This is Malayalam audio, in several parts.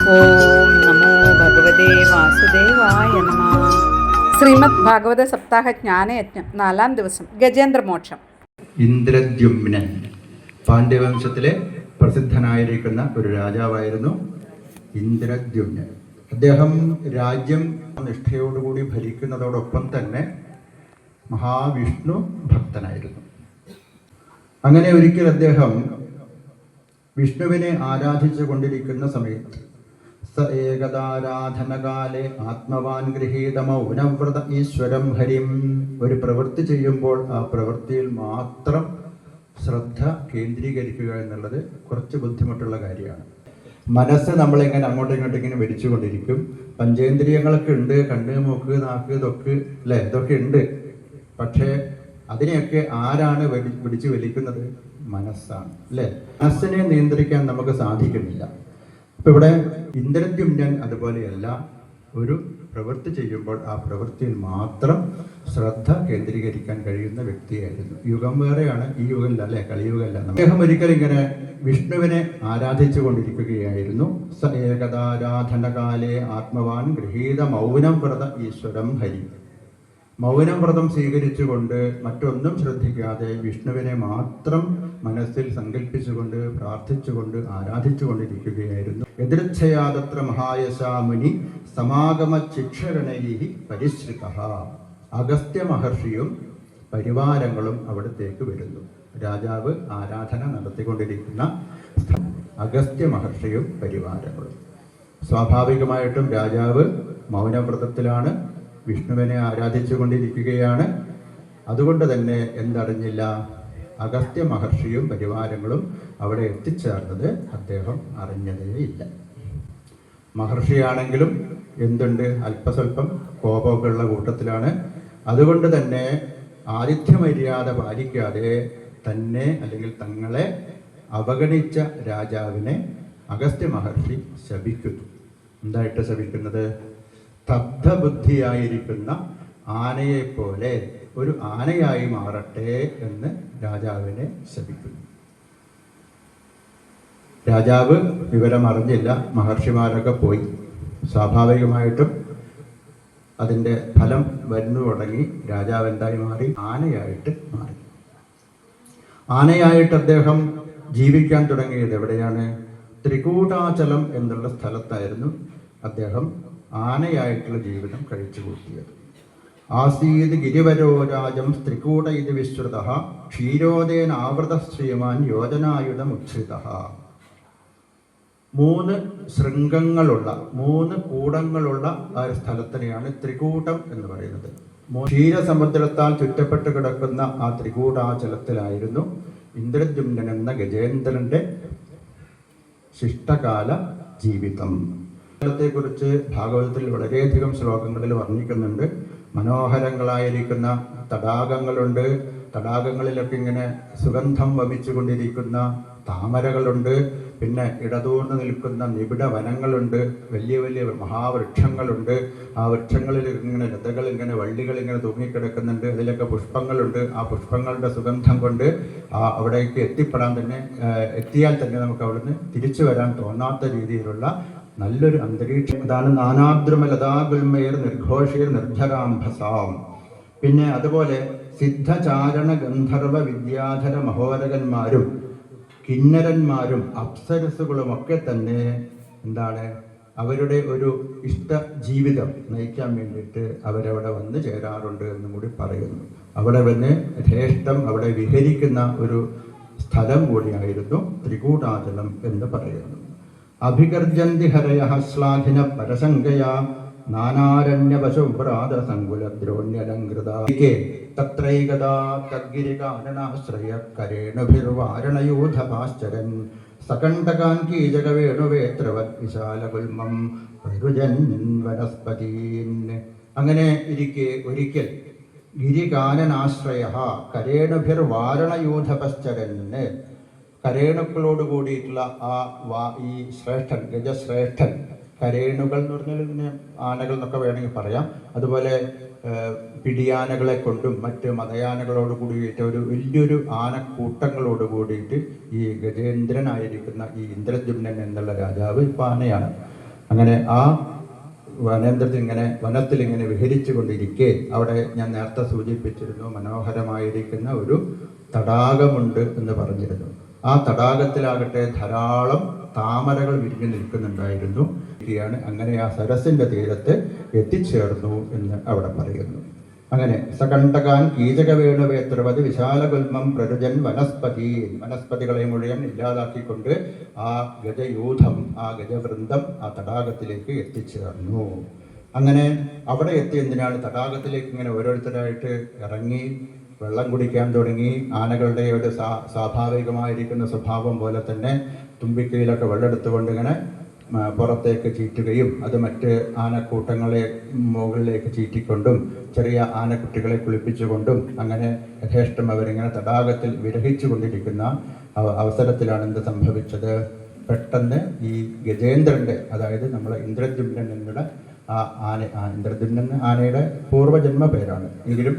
ഓം നമോ ഭഗവതേ വാസുദേവായ നമ. ശ്രീമദ് ഭാഗവത സപ്താഹ ജ്ഞാനയജ്ഞം നാലാം ദിവസം ഗജേന്ദ്രമോക്ഷം ഇന്ദ്രദ്യുമ്നൻ പാണ്ഡ്യവംശത്തിലെ പ്രസിദ്ധനായിരിക്കുന്ന ഒരു രാജാവായിരുന്നു ഇന്ദ്രദ്യുമ്നൻ. അദ്ദേഹം രാജ്യം നിഷ്ഠയോടുകൂടി ഭരിക്കുന്നതോടൊപ്പം തന്നെ മഹാവിഷ്ണു ഭക്തനായിരുന്നു. അങ്ങനെ ഒരിക്കൽ അദ്ദേഹം വിഷ്ണുവിനെ ആരാധിച്ചു കൊണ്ടിരിക്കുന്ന സമയത്ത് സ ഏകദാരാധനകാലേ ആത്മവാൻ ഗൃഹീത മൗനവ്രത ഈശ്വരം ഹരിം. ഒരു പ്രവൃത്തി ചെയ്യുമ്പോൾ ആ പ്രവൃത്തിയിൽ മാത്രം ശ്രദ്ധ കേന്ദ്രീകരിക്കുക എന്നുള്ളത് കുറച്ച് ബുദ്ധിമുട്ടുള്ള കാര്യമാണ്. മനസ്സ് നമ്മളിങ്ങനെ അങ്ങോട്ടും ഇങ്ങോട്ടും ഇങ്ങനെ വലിച്ചുകൊണ്ടിരിക്കും പഞ്ചേന്ദ്രിയങ്ങളൊക്കെ ഉണ്ട് കണ്ണ് മൂക്ക് നാക്ക് തൊക്ക് അല്ലേ? ഇതൊക്കെ ഉണ്ട്. പക്ഷേ അതിനെയൊക്കെ ആരാണ് പിടിച്ചു വലിക്കുന്നത്? മനസ്സാണ് അല്ലേ? മനസ്സിനെ നിയന്ത്രിക്കാൻ നമുക്ക് സാധിക്കുന്നില്ല. അപ്പൊ ഇവിടെ ഇന്ദ്രദ്യുമ്നൻ അതുപോലെയല്ല ഒരു പ്രവൃത്തി ചെയ്യുമ്പോൾ ആ പ്രവൃത്തിയിൽ മാത്രം ശ്രദ്ധ കേന്ദ്രീകരിക്കാൻ കഴിയുന്ന വ്യക്തിയായിരുന്നു. യുഗം വേറെയാണ് ഈ യുഗമല്ല അല്ലെ? കളിയുഗമല്ല അദ്ദേഹം ഒരിക്കൽ ഇങ്ങനെ വിഷ്ണുവിനെ ആരാധിച്ചു കൊണ്ടിരിക്കുകയായിരുന്നു. സ ഏകദാരാധനകാലേ ആത്മവാൻ ഗൃഹീത മൗനം വ്രത ഈശ്വരം ഹരി. മൗനം വ്രതം സ്വീകരിച്ചുകൊണ്ട് മറ്റൊന്നും ശ്രദ്ധിക്കാതെ വിഷ്ണുവിനെ മാത്രം മനസ്സിൽ സങ്കല്പിച്ചുകൊണ്ട് പ്രാർത്ഥിച്ചുകൊണ്ട് ആരാധിച്ചുകൊണ്ടിരിക്കുകയായിരുന്നു. എതിർച്ഛയാതത്ര മഹായശാമുനി സമാഗമ ശിക്ഷരണൈ പരിശ്രിത. അഗസ്ത്യ മഹർഷിയും പരിവാരങ്ങളും അവിടത്തേക്ക് വരുന്നു. രാജാവ് ആരാധന നടത്തിക്കൊണ്ടിരിക്കുന്ന അഗസ്ത്യ മഹർഷിയും പരിവാരങ്ങളും. സ്വാഭാവികമായിട്ടും രാജാവ് മൗനവ്രതത്തിലാണ് വിഷ്ണുവിനെ ആരാധിച്ചുകൊണ്ടിരിക്കുകയാണ് അതുകൊണ്ട് തന്നെ എന്തറിഞ്ഞില്ല. അഗസ്ത്യ മഹർഷിയും പരിവാരങ്ങളും അവിടെ എത്തിച്ചേർന്നത് അദ്ദേഹം അറിഞ്ഞതേയില്ല മഹർഷിയാണെങ്കിലും എന്തുണ്ട്? അല്പസ്വല്പം കോപമൊക്കെ ഉള്ള കൂട്ടത്തിലാണ്. അതുകൊണ്ട് തന്നെ ആതിഥ്യമര്യാദ പാലിക്കാതെ തന്നെ അല്ലെങ്കിൽ തങ്ങളെ അവഗണിച്ച രാജാവിനെ അഗസ്ത്യ മഹർഷി ശപിക്കുന്നു. എന്തായിട്ട് ശപിക്കുന്നത്? സ്തബ്ധബുദ്ധിയായിരിക്കുന്ന ആനയെപ്പോലെ ഒരു ആനയായി മാറട്ടെ എന്ന് രാജാവിനെ ശപിക്കുന്നു. രാജാവ് വിവരമറിഞ്ഞില്ല മഹർഷിമാരൊക്കെ പോയി. സ്വാഭാവികമായിട്ടും അതിന്റെ ഫലം വരുന്നു തുടങ്ങി രാജാവ് എന്തായി മാറി? ആനയായിട്ട് മാറി. ആനയായിട്ട് അദ്ദേഹം ജീവിക്കാൻ തുടങ്ങിയത് എവിടെയാണ്? ത്രികൂടാചലം എന്നുള്ള സ്ഥലത്തായിരുന്നു അദ്ദേഹം ആനയായിട്ടുള്ള ജീവിതം കഴിച്ചു കൂട്ടിയത്. ആസീത് ഗിരിവരോ രാജം സ്ത്രികൂട ഇത് വിശ്രുത ക്ഷീരോദേന ആവൃത ശ്രീമാൻ യോജനായുധമുച്ഛ്രിത മൂന്ന് ശൃംഗങ്ങളുള്ള മൂന്ന് കൂടങ്ങളുള്ള ആ ഒരു സ്ഥലത്തിനെയാണ് ത്രികൂടം എന്ന് പറയുന്നത്. ക്ഷീരസമുദ്രത്താൽ ചുറ്റപ്പെട്ട് കിടക്കുന്ന ആ ത്രികൂടാചലത്തിലായിരുന്നു ഇന്ദ്രജുംനൻ എന്ന ഗജേന്ദ്രന്റെ ശിഷ്ടകാല ജീവിതം. കുറിച്ച് ഭാഗവതത്തിൽ വളരെയധികം ശ്ലോകങ്ങളിൽ വർണിക്കുന്നുണ്ട്. മനോഹരങ്ങളായിരിക്കുന്ന തടാകങ്ങളുണ്ട്. തടാകങ്ങളിലൊക്കെ ഇങ്ങനെ സുഗന്ധം വമിച്ചുകൊണ്ടിരിക്കുന്ന താമരകളുണ്ട്. പിന്നെ ഇടതൂർന്ന് നിൽക്കുന്ന നിബിഡ വനങ്ങളുണ്ട്. വലിയ വലിയ മഹാവൃക്ഷങ്ങളുണ്ട്. ആ വൃക്ഷങ്ങളിൽ ഇങ്ങനെ ലതകൾ ഇങ്ങനെ വള്ളികൾ ഇങ്ങനെ തൂങ്ങിക്കിടക്കുന്നുണ്ട്. അതിലൊക്കെ പുഷ്പങ്ങളുണ്ട്. ആ പുഷ്പങ്ങളുടെ സുഗന്ധം കൊണ്ട് ആ അവിടേക്ക് എത്തിപ്പെടാൻ തന്നെ എത്തിയാൽ തന്നെ നമുക്ക് അവിടുന്ന് തിരിച്ചു വരാൻ തോന്നാത്ത രീതിയിലുള്ള നല്ലൊരു അന്തരീക്ഷം അതാണ് നാനാദ്രുമലതാഗുൽമേർ നിർഘോഷീർ നിർഭരാംഭസാം. പിന്നെ അതുപോലെ സിദ്ധചാരണ ഗന്ധർവ വിദ്യാധര മഹോരകന്മാരും കിന്നരന്മാരും അപ്സരസുകളുമൊക്കെ തന്നെ എന്താണ് അവരുടെ ഒരു ഇഷ്ട ജീവിതം നയിക്കാൻ വേണ്ടിയിട്ട് അവരവിടെ വന്ന് ചേരാറുണ്ട് എന്നും കൂടി പറയുന്നു. അവിടെ വന്ന് യഥേഷ്ടം അവിടെ വിഹരിക്കുന്ന ഒരു സ്ഥലം കൂടിയായിരുന്നു ത്രികൂടാചലം എന്ന് പറയുന്നു. അഭിഗർജന്തി ഹരയ ശ്ലാഘിന പരസംഗയാ അങ്ങനെ ഇരിക്കെ ഒരിക്കൽ ഗിരികാനനാശ്രയ കരേണുഭിർവാരണയൂഥപശ്ചരന് കരേണുക്കളോട് കൂടിയിട്ടുള്ള ആ വാ ഈ ശ്രേഷ്ഠൻ ഗജശ്രേഷ്ഠൻ. കരേണുകൾ എന്ന് പറഞ്ഞാൽ പിന്നെ ആനകൾ എന്നൊക്കെ വേണമെങ്കിൽ പറയാം. അതുപോലെ പിടിയാനകളെ കൊണ്ടും മറ്റ് മതയാനകളോട് കൂടിയിട്ട് ഒരു വലിയൊരു ആനക്കൂട്ടങ്ങളോട് കൂടിയിട്ട് ഈ ഗജേന്ദ്രനായിരിക്കുന്ന ഈ ഇന്ദ്രജുമ്നൻ എന്നുള്ള രാജാവ് ഇപ്പം ആനയാണ്. അങ്ങനെ ആ വനേന്ദ്രത്തിൽ ഇങ്ങനെ വനത്തിൽ ഇങ്ങനെ വിഹരിച്ചു കൊണ്ടിരിക്കെ അവിടെ ഞാൻ നേരത്തെ സൂചിപ്പിച്ചിരുന്നു മനോഹരമായിരിക്കുന്ന ഒരു തടാകമുണ്ട് എന്ന് പറഞ്ഞിരുന്നു. ആ തടാകത്തിലാകട്ടെ ധാരാളം താമരകൾ വിരിഞ്ഞു നിൽക്കുന്നുണ്ടായിരുന്നു. ഇരിയാണ് അങ്ങനെ ആ സരസിന്റെ തീരത്ത് എത്തിച്ചേർന്നു എന്ന് അവിടെ പറയുന്നു. അങ്ങനെ സകണ്ടകാൻ കീചകവേണുവേത്രവത് വിശാലഗുൽമം പ്രരുജൻ വനസ്പതി. വനസ്പതികളെ മുഴുവൻ ഇല്ലാതാക്കിക്കൊണ്ട് ആ ഗജയൂഥം ആ ഗജവൃന്ദം ആ തടാകത്തിലേക്ക് എത്തിച്ചേർന്നു. അങ്ങനെ അവിടെ എത്തി എന്തിനാണ് തടാകത്തിലേക്ക് ഇങ്ങനെ ഓരോരുത്തരായിട്ട് ഇറങ്ങി വെള്ളം കുടിക്കാൻ തുടങ്ങി ആനകളുടെ ഒരു സാ സ്വാഭാവികമായിരിക്കുന്ന സ്വഭാവം പോലെ തന്നെ തുമ്പിക്കൈയിലൊക്കെ വെള്ളം എടുത്തുകൊണ്ട് ഇങ്ങനെ പുറത്തേക്ക് ചീറ്റുകയും അത് മറ്റ് ആനക്കൂട്ടങ്ങളെ മുകളിലേക്ക് ചീറ്റിക്കൊണ്ടും ചെറിയ ആനക്കുട്ടികളെ കുളിപ്പിച്ചുകൊണ്ടും അങ്ങനെ യഥേഷ്ടം അവരിങ്ങനെ തടാകത്തിൽ വിരഹിച്ചു കൊണ്ടിരിക്കുന്ന അവസരത്തിലാണ് എന്ത് സംഭവിച്ചത്? പെട്ടെന്ന് ഈ ഗജേന്ദ്രന്റെ അതായത് നമ്മളെ ഇന്ദ്രദ്യുമ്നൻ എന്നുള്ള ആ ആന ഇന്ദ്രദ്യുമ്നൻ ആനയുടെ പൂർവജന്മ പേരാണ്. എങ്കിലും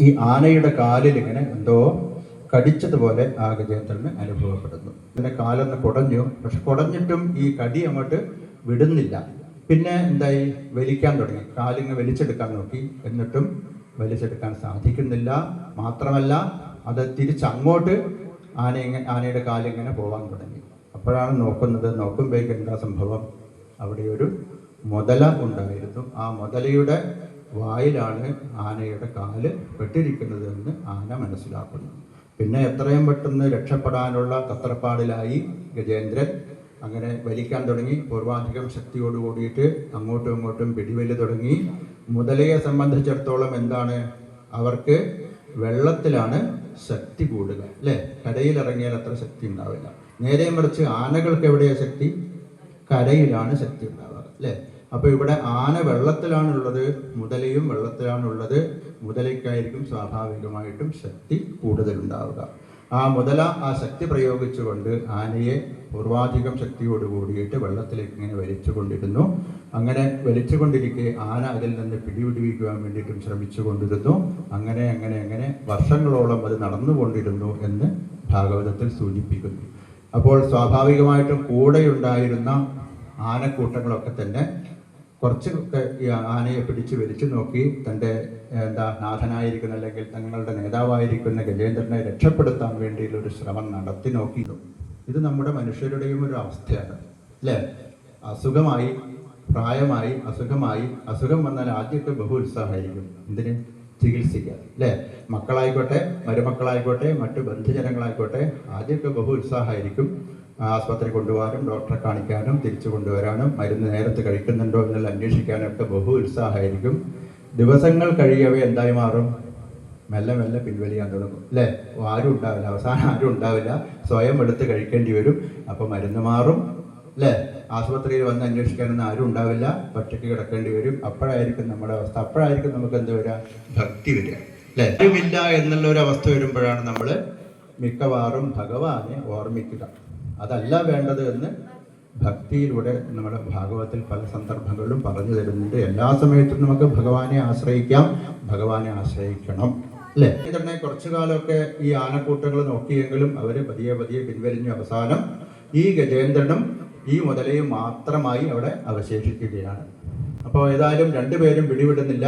ഈ ആനയുടെ കാലിൽ ഇങ്ങനെ എന്തോ കടിച്ചതുപോലെ ആ ഗജേന്ദ്രന് അനുഭവപ്പെടുന്നു. പിന്നെ കാലൊന്ന് കുടഞ്ഞു. പക്ഷെ കുടഞ്ഞിട്ടും ഈ കടി അങ്ങോട്ട് വിടുന്നില്ല. പിന്നെ എന്തായി? വലിക്കാൻ തുടങ്ങി. കാലിങ്ങ് വലിച്ചെടുക്കാൻ നോക്കി. എന്നിട്ടും വലിച്ചെടുക്കാൻ സാധിക്കുന്നില്ല. മാത്രമല്ല അത് തിരിച്ചങ്ങോട്ട് ആന ആനയുടെ കാലിങ്ങനെ പോകാൻ തുടങ്ങി. അപ്പോഴാണ് നോക്കുന്നത് നോക്കുമ്പോഴേക്ക് എന്താ സംഭവം? അവിടെ ഒരു മുതല ഉണ്ടായിരുന്നു. ആ മുതലയുടെ വായിലാണ് ആനയുടെ കാൽ പെട്ടിരിക്കുന്നത് എന്ന് ആന മനസ്സിലാക്കുന്നു. പിന്നെ എത്രയും പെട്ടെന്ന് രക്ഷപ്പെടാനുള്ള തത്രപ്പാടിലായി ഗജേന്ദ്രൻ അങ്ങനെ വലിക്കാൻ തുടങ്ങി. പൂർവാധികം ശക്തിയോട് കൂടിയിട്ട് അങ്ങോട്ടും ഇങ്ങോട്ടും പിടിവലി തുടങ്ങി. മുതലയെ സംബന്ധിച്ചിടത്തോളം എന്താണ്? അവർക്ക് വെള്ളത്തിലാണ് ശക്തി കൂടുക അല്ലേ? കരയിലിറങ്ങിയാൽ അത്ര ശക്തി ഉണ്ടാവില്ല. നേരെ മറിച്ച് ആനകൾക്ക് എവിടെയാണ് ശക്തി? കരയിലാണ് ശക്തി ഉണ്ടാവുക അല്ലേ? അപ്പൊ ഇവിടെ ആന വെള്ളത്തിലാണുള്ളത് മുതലയും വെള്ളത്തിലാണുള്ളത്. മുതലയ്ക്കായിരിക്കും സ്വാഭാവികമായിട്ടും ശക്തി കൂടുതൽ ഉണ്ടാവുക ആ മുതല ആ ശക്തി പ്രയോഗിച്ചുകൊണ്ട് ആനയെ പൂർവാധികം ശക്തിയോട് കൂടിയിട്ട് വെള്ളത്തിലേക്ക് ഇങ്ങനെ വലിച്ചുകൊണ്ടിരുന്നു. അങ്ങനെ വലിച്ചുകൊണ്ടിരിക്കെ ആന അതിൽ നിന്ന് പിടിപിടിപ്പിക്കുവാൻ വേണ്ടിയിട്ടും ശ്രമിച്ചു കൊണ്ടിരുന്നു അങ്ങനെ അങ്ങനെ അങ്ങനെ വർഷങ്ങളോളം അത് നടന്നുകൊണ്ടിരുന്നു എന്ന് ഭാഗവതത്തിൽ സൂചിപ്പിക്കുന്നു. അപ്പോൾ സ്വാഭാവികമായിട്ടും കൂടെയുണ്ടായിരുന്ന ആനക്കൂട്ടങ്ങളൊക്കെ തന്നെ കുറച്ചൊക്കെ ആനയെ പിടിച്ച് വലിച്ചു നോക്കി തന്റെ എന്താ നാഥനായിരിക്കുന്ന അല്ലെങ്കിൽ തങ്ങളുടെ നേതാവായിരിക്കുന്ന ഗജേന്ദ്രനെ രക്ഷപ്പെടുത്താൻ വേണ്ടിയുള്ളൊരു ശ്രമം നടത്തി നോക്കിയിരുന്നു ഇത് നമ്മുടെ മനുഷ്യരുടെയും ഒരു അവസ്ഥയാണ് അല്ലേ? അസുഖമായി പ്രായമായി അസുഖമായി അസുഖം വന്നാൽ ആദ്യമൊക്കെ ബഹു ഉത്സാഹമായിരിക്കും. എന്തിന്? ചികിത്സിക്കുക അല്ലേ? മക്കളായിക്കോട്ടെ മരുമക്കളായിക്കോട്ടെ മറ്റു ബന്ധുജനങ്ങളായിക്കോട്ടെ ആദ്യമൊക്കെ ബഹു ഉത്സാഹമായിരിക്കും. ആസ്പത്രി കൊണ്ടുപോകാനും ഡോക്ടറെ കാണിക്കാനും തിരിച്ചു കൊണ്ടുവരാനും മരുന്ന് നേരത്തെ കഴിക്കുന്നുണ്ടോ എന്നുള്ള അന്വേഷിക്കാനും ഒക്കെ ബഹു ഉത്സാഹമായിരിക്കും. ദിവസങ്ങൾ കഴിയവേ എന്തായി മാറും? മെല്ലെ മെല്ലെ പിൻവലിയാൻ തുടങ്ങും. അല്ലേ? ആരും ഉണ്ടാവില്ല. അവസാനം ആരും ഉണ്ടാവില്ല. സ്വയം എടുത്ത് കഴിക്കേണ്ടി വരും. അപ്പോൾ മരുന്ന് മാറും. അല്ലേ? ആശുപത്രിയിൽ വന്ന് അന്വേഷിക്കാനൊന്നും ആരും ഉണ്ടാവില്ല. ഒറ്റയ്ക്ക് കിടക്കേണ്ടി വരും. അപ്പോഴായിരിക്കും നമ്മുടെ അവസ്ഥ. അപ്പോഴായിരിക്കും നമുക്ക് എന്ത് വരിക? ഭക്തി വരിക. അല്ലേ? ഇല്ല എന്നുള്ള ഒരു അവസ്ഥ വരുമ്പോഴാണ് നമ്മൾ മിക്കവാറും ഭഗവാനെ ഓർമ്മിക്കുക. അതല്ല വേണ്ടത് എന്ന് ഭക്തിയിലൂടെ നമ്മുടെ ഭാഗവത്തിൽ പല സന്ദർഭങ്ങളിലും പറഞ്ഞു തരുന്നുണ്ട്. എല്ലാ സമയത്തും നമുക്ക് ഭഗവാനെ ആശ്രയിക്കാം. ഭഗവാനെ ആശ്രയിക്കണം അല്ലേ? ഇതിനെ കുറച്ചു കാലമൊക്കെ ഈ ആനക്കൂട്ടങ്ങൾ നോക്കിയെങ്കിലും അവർ പതിയെ പതിയെ പിൻവലിഞ്ഞു അവസാനം ഈ ഗജേന്ദ്രനും ഈ മുതലയും മാത്രമായി അവിടെ അവശേഷിക്കുകയാണ്. അപ്പോൾ ഏതായാലും രണ്ടുപേരും പിടിവിടുന്നില്ല.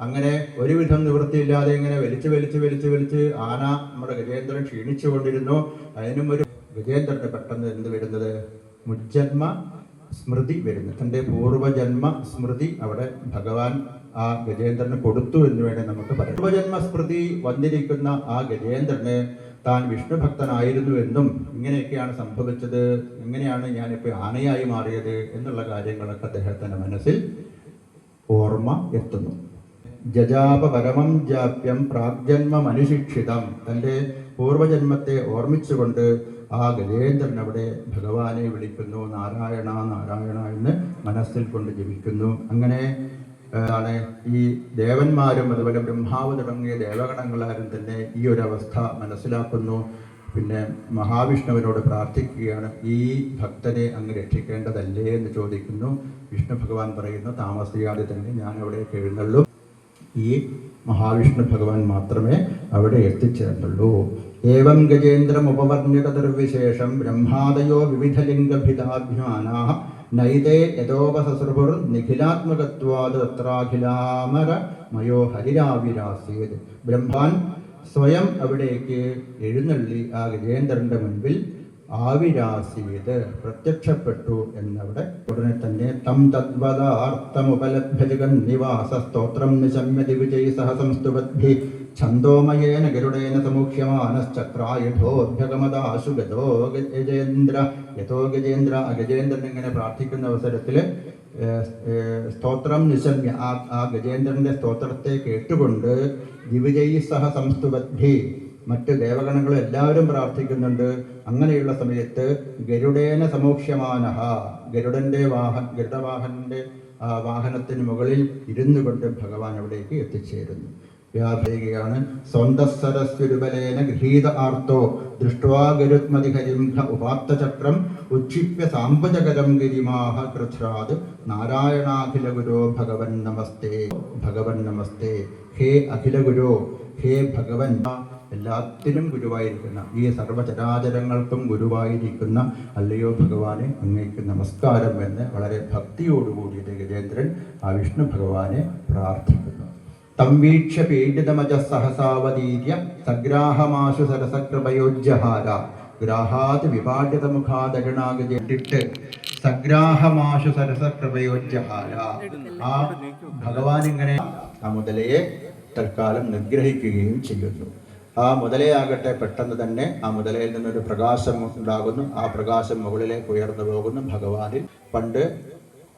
അങ്ങനെ ഒരുവിധം നിവൃത്തിയില്ലാതെ ഇങ്ങനെ വലിച്ചു വലിച്ചു വലിച്ചു വലിച്ച് ആന നമ്മുടെ ഗജേന്ദ്രൻ ക്ഷീണിച്ചു കൊണ്ടിരുന്നു അതിനും ഒരു ഗജേന്ദ്രന് പെട്ടെന്ന് എന്ത് വരുന്നത്? മുജ്ജന്മ സ്മൃതി വരുന്നു. തന്റെ പൂർവജന്മ സ്മൃതി അവിടെ ഭഗവാൻ ആ ഗജേന്ദ്രന് കൊടുത്തു എന്ന് വേണേൽ നമുക്ക് പറയാം. പൂർവജന്മ സ്മൃതി വന്നിരിക്കുന്ന ആ ഗജേന്ദ്രന് താൻ വിഷ്ണു ഭക്തനായിരുന്നു എന്നും ഇങ്ങനെയൊക്കെയാണ് സംഭവിച്ചത്. എങ്ങനെയാണ് ഞാനിപ്പോൾ ആനയായി മാറിയത് എന്നുള്ള കാര്യങ്ങളൊക്കെ അദ്ദേഹത്തിന്റെ മനസ്സിൽ ഓർമ്മ എത്തുന്നു. ജജാപ പരമം ജാപ്യം പ്രാഗ്ജന്മ മനുശിക്ഷിതം തന്റെ പൂർവജന്മത്തെ ഓർമ്മിച്ചുകൊണ്ട് ആ ഗജേന്ദ്രൻ അവിടെ ഭഗവാനെ വിളിക്കുന്നു നാരായണ നാരായണ എന്ന് മനസ്സിൽ കൊണ്ട് ജപിക്കുന്നു. അങ്ങനെ ാണ് ഈ ദേവന്മാരും അതുപോലെ ബ്രഹ്മാവ് തുടങ്ങിയ ദേവഗണങ്ങളാരും തന്നെ ഈ ഒരു അവസ്ഥ മനസ്സിലാക്കുന്നു. പിന്നെ മഹാവിഷ്ണുവിനോട് പ്രാർത്ഥിക്കുകയാണ് ഈ ഭക്തനെ അങ്ങ് രക്ഷിക്കേണ്ടതല്ലേ? എന്ന് ചോദിക്കുന്നു. വിഷ്ണു ഭഗവാൻ പറയുന്നു താമസിയാതെ തന്നെ ഞാൻ അവിടെ എഴുന്നള്ളൂ ഈ മഹാവിഷ്ണു ഭഗവാൻ മാത്രമേ അവിടെ എത്തിച്ചേർന്നുള്ളൂ. ഏവം ഗജേന്ദ്രം ഉപവർണ്യതർവിശേഷം ബ്രഹ്മാദയോ വിവിധലിംഗഭിതാഭ്യാന നൈതേ യഥോപസൃഭുർ നിഖിലാത്മകത്വാത് തത്രാഖിലാമര മയോ ഹരിരാവിരാസീത്. ബ്രഹ്മാൻ സ്വയം അവിടേക്ക് എഴുന്നള്ളി ആ ഗജേന്ദ്രന്റെ മുൻപിൽ ആവിരാസീത് പ്രത്യക്ഷപ്പെട്ടു എന്നവിടെ ഉടനെ തന്നെ തം തദ്വദാർത്ഥമുപലഭ്യജഗൻ നിവാസ സ്തോത്രം നിശമ്യതി വിജയി സഹസംസ്തുവദ്ഭി ഛന്ദോമയേന ഗരുഡേന സമുഖ്യമാനശ്ചക്രായുധോഭ്യഗമദാശു ഗതോ ഗജേന്ദ്ര യഥോ ഗജേന്ദ്ര ഗജേന്ദ്രൻ ഇങ്ങനെ പ്രാർത്ഥിക്കുന്ന അവസരത്തിൽ സ്തോത്രം നിശമ്യ ആ ആ ഗജേന്ദ്രന്റെ സ്തോത്രത്തെ കേട്ടുകൊണ്ട് ദിവിജയി സഹ സംസ്തുവദ്ഭി മറ്റ് ദേവഗണങ്ങളും എല്ലാവരും പ്രാർത്ഥിക്കുന്നുണ്ട്. അങ്ങനെയുള്ള സമയത്ത് ഗരുഡേന സമോക്ഷ്യമാനഹ ഗരുഡന്റെ വാഹ ഗരുഡവാഹനന്റെ ആ വാഹനത്തിന് മുകളിൽ ഇരുന്നു കൊണ്ട് ഭഗവാൻ അവിടേക്ക് എത്തിച്ചേരുന്നു. വ്യാപരികയാണ് സ്വന്തസ്സരസ്വരുബലേന ഗൃഹീത ആർത്തോ ദൃഷ്ട്വാ ഗരുത്മതിഹരിംഹ ഉപാത്തചക്രം ഉക്ഷിപ്യ സാമ്പജകരം ഗിരിമാഹ കൃച്ഛ്രാത് നാരായണാഖില ഗുരോ ഭഗവൻ നമസ്തേ ഭഗവൻ നമസ്തേ ഹേ അഖില ഗുരോ ഹേ ഭഗവൻ എല്ലാത്തിനും ഗുരുവായിരിക്കുന്ന ഈ സർവചരാചരങ്ങൾക്കും ഗുരുവായിരിക്കുന്ന അല്ലയോ ഭഗവാനെ അങ്ങേക്ക് നമസ്കാരം എന്ന് വളരെ ഭക്തിയോടുകൂടിയിട്ട് ഗജേന്ദ്രൻ ആ വിഷ്ണു ഭഗവാനെ പ്രാർത്ഥിക്കുന്നു. തംവീക്ഷ വീക്ഷ്യ പീഡിതമജ സഹസാവതീര്യ സഗ്രാഹമാശു സരസകൃപയോജ്യഹാര. ഗ്രാഹാത് വിപാടിത മുഖാദഗണാഗജെട്ടിട്ട് സഗ്രാഹമാശു സരസകൃപയോജ്യഹാര. ആ ഭഗവാൻ ഇങ്ങനെ ആ മുതലയെ തൽക്കാലം നിഗ്രഹിക്കുകയും ചെയ്യുന്നു. ആ മുതലയാകട്ടെ പെട്ടെന്ന് തന്നെ ആ മുതലയിൽ നിന്നൊരു പ്രകാശം ഉണ്ടാകുന്നു. ആ പ്രകാശം മുകളിലേക്ക് ഉയർന്നു പോകുന്നു. ഭഗവാനിൽ പണ്ട്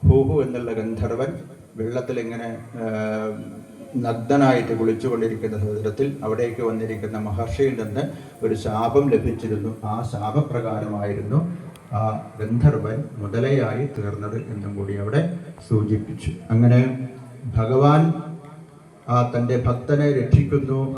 ഹൂഹു എന്നുള്ള ഗന്ധർവൻ വെള്ളത്തിൽ ഇങ്ങനെ നഗ്നനായിട്ട് കുളിച്ചുകൊണ്ടിരിക്കുന്ന സമുദ്രത്തിൽ അവിടേക്ക് വന്നിരിക്കുന്ന മഹർഷിയിൽ നിന്ന് ഒരു ശാപം ലഭിച്ചിരുന്നു. ആ ശാപപ്രകാരമായിരുന്നു ആ ഗന്ധർവൻ മുതലയായി തീർന്നത് എന്നും കൂടി അവിടെ സൂചിപ്പിച്ചു. അങ്ങനെ ഭഗവാൻ ആ തന്റെ ഭക്തനെ രക്ഷിക്കുന്നു.